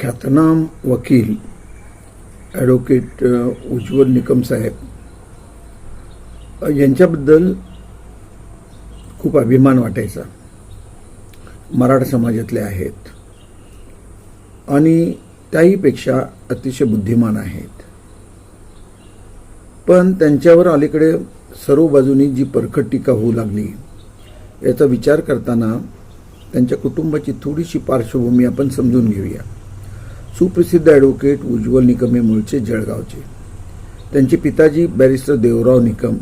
ख्यातनाम वकील ॲडव्होकेट उज्ज्वल निकम साहेब. यांच्याबद्दल खूप अभिमान वाटायचा. मराठा समाजातले आहेत. आणि त्याहीपेक्षा अतिशय बुद्धिमान आहेत. पण त्यांच्यावर अलीकडे सर्व बाजूनी जी परखट टीका होऊ लागली याचा विचार करताना त्यांच्या कुटुंबाची थोडीशी पार्श्वभूमी आपण समजून घेऊया. सुप्रसिद्ध ॲडव्होकेट उज्ज्वल निकम हे मूळचे जळगावचे. त्यांचे पिताजी बॅरिस्टर देवराव निकम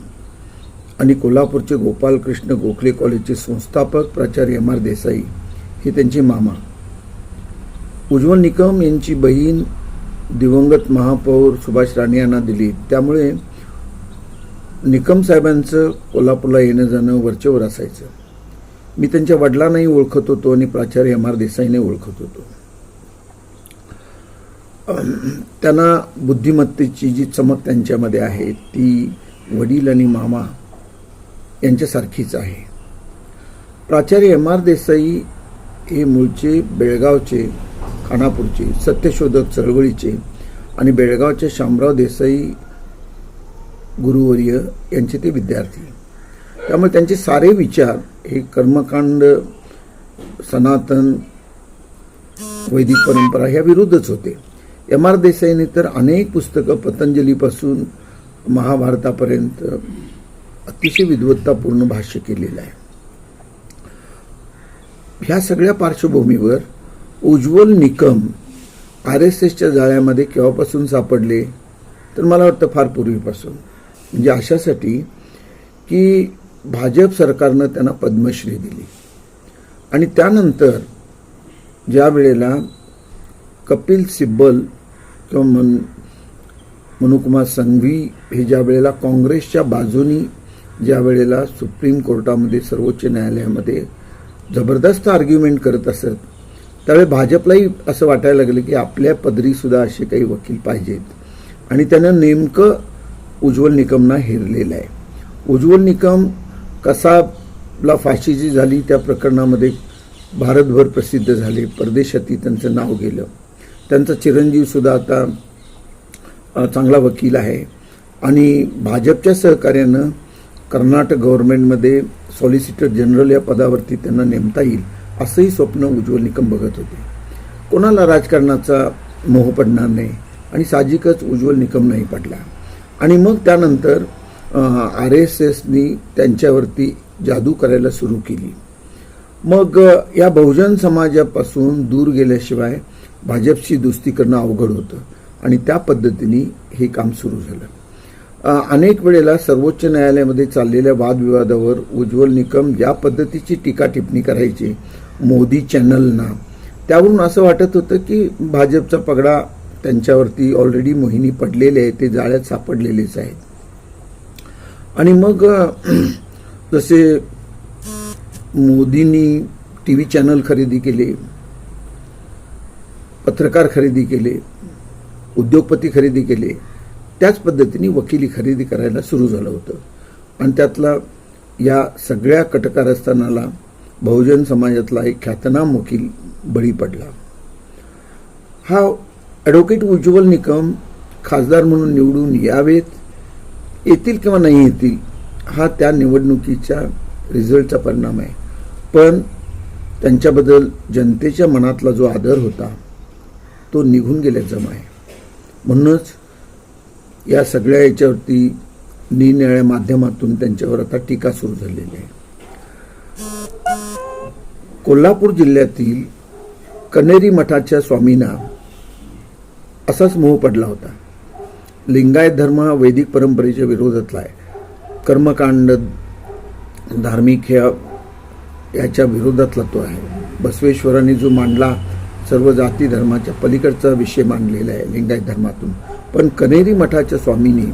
आणि कोल्हापूरचे गोपालकृष्ण गोखले कॉलेजचे संस्थापक प्राचार्य एम आर देसाई हे त्यांचे मामा. उज्ज्वल निकम यांची बहीण दिवंगत महापौर सुभाष राणे यांना दिली. त्यामुळे निकम साहेबांचं कोल्हापूरला येणं जाणं वरचेवर असायचं. मी त्यांच्या वडिलांनाही ओळखत होतो आणि प्राचार्य एम आर देसाईने ओळखत होतो. त्यांना बुद्धिमत्तेची जी चमक त्यांच्यामध्ये आहे ती वडील आणि मामा यांच्यासारखीच आहे. प्राचार्य एम आर देसाई हे मूळचे बेळगावचे खानापूरचे सत्यशोधक चळवळीचे आणि बेळगावचे शामराव देसाई गुरुवर्य यांचे ते विद्यार्थी. त्यामुळे त्यांचे सारे विचार हे कर्मकांड सनातन वैदिक परंपरा ह्या विरुद्धच होते. एम आर देसाईने तर अनेक पुस्तकं पतंजलीपासून महाभारतापर्यंत अतिशय विद्वत्तापूर्ण भाष्य केलेलं आहे. ह्या सगळ्या पार्श्वभूमीवर उज्ज्वल निकम आर एस एसच्या जाळ्यामध्ये केव्हापासून सापडले तर मला वाटतं फार पूर्वीपासून. म्हणजे अशासाठी की भाजप सरकारनं त्यांना पद्मश्री दिली. आणि त्यानंतर ज्या वेळेला कपिल सिब्बल किंवा मन मनुकुमार संघवी हे ज्या वेळेला काँग्रेसच्या बाजूनी ज्या वेळेला सुप्रीम कोर्टामध्ये सर्वोच्च न्यायालयामध्ये जबरदस्त आर्ग्युमेंट करत असत त्यावेळी भाजपलाही असं वाटायला लागलं की आपल्या पदरीसुद्धा असे काही वकील पाहिजेत. आणि त्यानं नेमकं उज्ज्वल निकमना हेरलेलं आहे. उज्ज्वल निकम कसाला फाशी जी झाली त्या प्रकरणामध्ये भारतभर प्रसिद्ध झाले परदेशातही त्यांचं नाव गेलं. त्यांचा चिरंजीव सुद्धा आता चांगला वकील आहे. आणि भाजपच्या सहकार्यानं कर्नाटक गव्हर्नमेंटमध्ये सॉलिसिटर जनरल या पदावरती त्यांना नेमता येईल असंही स्वप्न उज्ज्वल निकम बघत होते. कोणाला राजकारणाचा मोह पडणार नाही आणि साहजिकच उज्ज्वल निकम नाही पडला. आणि मग त्यानंतर आर एस एसनी त्यांच्यावरती जादू करायला सुरू केली. मग या बहुजन समाजापासून दूर गेल्याशिवाय भाजपशी दुस्ती करणं अवघड होतं. आणि त्या पद्धतीने हे काम सुरू झालं. अनेक वेळेला सर्वोच्च न्यायालयामध्ये चाललेल्या वादविवादावर उज्ज्वल निकम ज्या पद्धतीची टीका टिप्पणी करायची मोदी चॅनलना. त्यावरून असं वाटत होतं की भाजपचा पगडा त्यांच्यावरती ऑलरेडी मोहिनी पडलेले आहे ते जाळ्यात सापडलेलेच आहेत. आणि मग जसे मोदींनी टी व्ही चॅनल खरेदी केले पत्रकार खरेदी केले उद्योगपती खरेदी केले त्याच पद्धतीने वकिली खरेदी करायला सुरू झालं होतं. आणि त्यातला या सगळ्या कटकारस्थानाला बहुजन समाजातला एक ख्यातनाम वकील बळी पडला. हा ॲडव्होकेट उज्ज्वल निकम खासदार म्हणून निवडून यावेत येतील किंवा नाही येतील हा त्या निवडणुकीच्या रिझल्टचा परिणाम आहे. पण त्यांच्याबद्दल जनतेच्या मनातला जो आदर होता तो निघून गेल्याचा आहे. म्हणूनच या सगळ्या याच्यावरती निरनिराळ्या माध्यमातून त्यांच्यावर आता टीका सुरू झालेली आहे. कोल्हापूर जिल्ह्यातील कनेरी मठाच्या स्वामींना असाच मोह पडला होता. लिंगायत धर्म हा वैदिक परंपरेच्या विरोधातला आहे. कर्मकांड धार्मिक ह्या याच्या विरोधातला तो आहे. बसवेश्वरांनी जो मांडला सर्व जाती धर्माच्या पलीकडचा विषय मांडलेला आहे लिंगायत धर्मातून. पण कनेरी मठाच्या स्वामींनी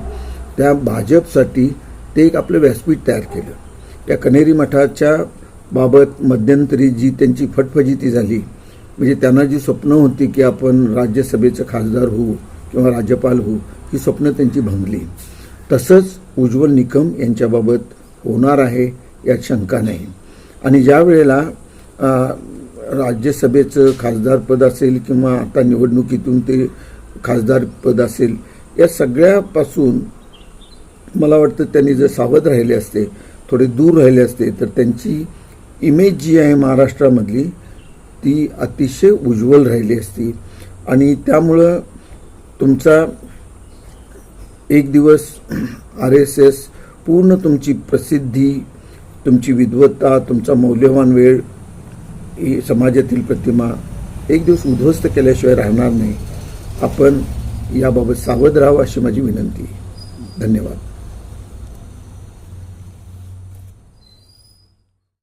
त्या भाजपसाठी ते एक आपलं व्यासपीठ तयार केलं. त्या कनेरी मठाच्या बाबत मध्यंतरी जी त्यांची फटफजिती झाली म्हणजे त्यांना जी स्वप्न होती की आपण राज्यसभेचं खासदार होऊ किंवा राज्यपाल होऊ ही स्वप्न त्यांची भंगली. तसंच उज्ज्वल निकम यांच्याबाबत होणार आहे यात शंका नाही. आणि ज्या वेळेला राज्यसभेचं खासदारपद असेल किंवा आता निवडणुकीतून ते खासदारपद असेल या सगळ्यापासून मला वाटतं त्यांनी जर सावध राहिले असते थोडे दूर राहिले असते तर त्यांची इमेज जी आहे महाराष्ट्रामधली ती अतिशय उज्ज्वल राहिली असती. आणि त्यामुळं तुमचा एक दिवस आर एस एस पूर्ण तुमची प्रसिद्धी तुमची विद्वत्ता तुमचा मौल्यवान वेळ ही समाजातील प्रतिमा एक दिवस उद्ध्वस्त केल्याशिवाय राहणार नाही. आपण याबाबत सावध राहावं अशी माझी विनंती आहे. धन्यवाद.